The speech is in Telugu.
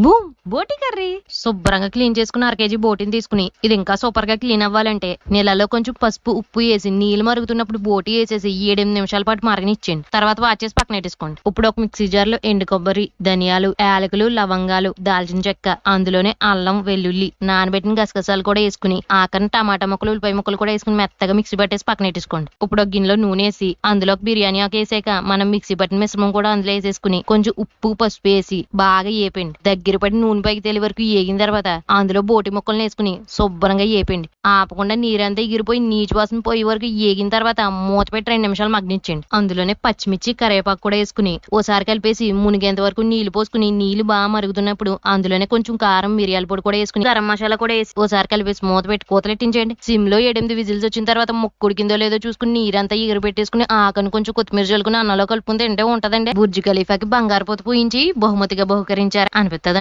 Bon, బోటి కర్రీ? శుభ్రంగా క్లీన్ చేసుకుని అర కేజీ బోటిని తీసుకుని ఇది ఇంకా సూపర్గా క్లీన్ అవ్వాలంటే నీళ్ళలో కొంచెం పసుపు ఉప్పు వేసి నీళ్ళు మరుగుతున్నప్పుడు బోటి వేసేసి ఏడెనిమిది నిమిషాల పాటు మరగనిచ్చేయండి. తర్వాత వాచ్ చేసి పక్కన పెట్టేసుకోండి. ఇప్పుడు ఒక మిక్సీ జార్లో ఎండు కొబ్బరి ధనియాలు యాలకులు లవంగాలు దాల్చిన చెక్క అందులోనే అల్లం వెల్లుల్లి నానబెట్టిన గసగసాలు కూడా వేసుకుని ఆఖరిని టమాటా ముక్కలు ఉల్లిపాయ ముక్కలు కూడా వేసుకుని మెత్తగా మిక్సీ పట్టేసి పక్కన పెట్టేసుకోండి. ఇప్పుడు ఒక గిన్నెలో నూనె వేసి అందులో ఒక బిర్యానీ ఆకు వేసాక మనం మిక్సీ పట్టిన మిశ్రమం కూడా అందులో వేసేసుకుని కొంచెం ఉప్పు పసుపు వేసి బాగా ఏపండి దగ్గర పడి నూనె పైకి తెలియ వరకు ఏగిన తర్వాత అందులో బోటి ముక్కలు వేసుకుని శుభ్రంగా ఏపండి. ఆపకుండా నీరంతా ఎగిరిపోయి నీచు వాసన పోయే వరకు ఏగిన తర్వాత మూత పెట్టి రెండు నిమిషాలు మగ్నించండి అందులోనే పచ్చిమిర్చి కరివేపాకు కూడా వేసుకుని ఓసారి కలిపేసి మునిగేంత వరకు నీళ్ళు పోసుకుని నీళ్ళు బాగా మరుగుతున్నప్పుడు అందులోనే కొంచెం కారం మిరియాల పొడి కూడా వేసుకుని గరం మసాలా కూడా వేసి ఓసారి కలిపేసి మూత పెట్టి కూతలెట్టించండి సిమ్లో ఎనిమిది విజిల్స్ వచ్చిన తర్వాత ముక్కుడికిందో లేదో చూసుకుని నీరంతా ఎగిరి పెట్టేసుకుని ఆకని కొంచెం కొత్తిమీర చల్లుకుని అన్నలో కలుపుకుని తింటే ఉంటదండి. బుర్జి ఖలీఫాకి బంగారు పొత్తు పూయించి బహుమతిగా బహుకరించారు. అనిపిస్తుంది